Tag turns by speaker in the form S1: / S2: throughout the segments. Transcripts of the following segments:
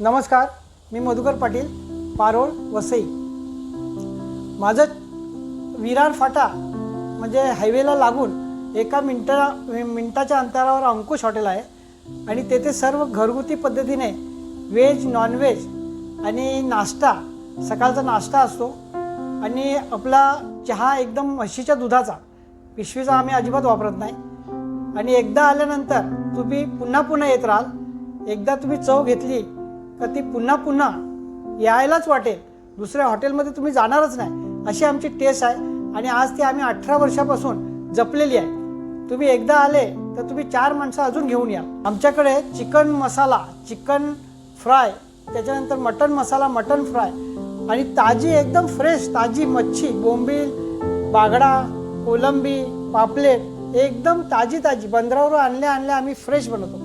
S1: नमस्कार मी मधुकर पाटील पारोळ वसई. माझं विरार फाटा म्हणजे हायवेला लागून एका मिनटा मिनटाच्या अंतरावर अंकुश हॉटेल आहे आणि तेथे सर्व घरगुती पद्धतीने व्हेज नॉनव्हेज आणि नाश्ता सकाळचा नाश्ता असतो आणि आपला चहा एकदम म्हशीच्या दुधाचा. पिशवीचा आम्ही अजिबात वापरत नाही. आणि एकदा आल्यानंतर तुम्ही पुन्हा पुन्हा येत राहाल. एकदा तुम्ही चव घेतली का ती पुन्हा पुन्हा यायलाच वाटेल. दुसऱ्या हॉटेलमध्ये तुम्ही जाणारच नाही. अशी आमची टेस्ट आहे आणि आज ती आम्ही अठरा वर्षापासून जपलेली आहे. तुम्ही एकदा आले तर तुम्ही चार माणसं अजून घेऊन या. आमच्याकडे चिकन मसाला चिकन फ्राय त्याच्यानंतर मटन मसाला मटन फ्राय आणि ताजी एकदम फ्रेश ताजी मच्छी बोंबील बागडा कोलंबी पापलेट एकदम ताजी ताजी. बंदरावर आणल्या आणल्या आम्ही फ्रेश बनवतो.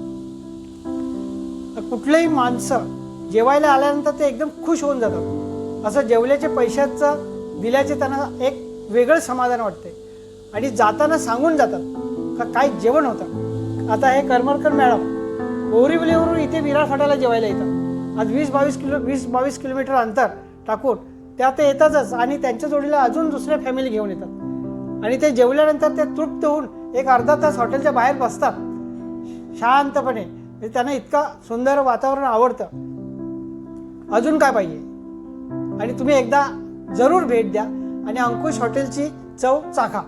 S1: कुठलेही माणसं जेवायला आल्यानंतर ते एकदम खुश होऊन जातात. असं जेवल्याचे पैशाचं दिल्याचे त्यांना एक वेगळं समाधान वाटते आणि जाताना सांगून जातात का काय जेवण होतं. आता हे करमरकर मॅडम बोरिवलीवरून इथे विरार फाट्याला जेवायला येतात. आज वीस बावीस किलो वीस बावीस किलोमीटर अंतर टाकून त्या ते येतातच आणि त्यांच्या जोडीला अजून दुसऱ्या फॅमिली घेऊन येतात. आणि ते जेवल्यानंतर ते तृप्त होऊन एक अर्धा तास हॉटेलच्या बाहेर बसतात. शांतपणे. म्हणजे त्यांना इतका सुंदर वातावरण आवडतं. अजून काय पाहिजे? आणि तुम्ही एकदा जरूर भेट द्या आणि अंकुश हॉटेलची चव चाखा.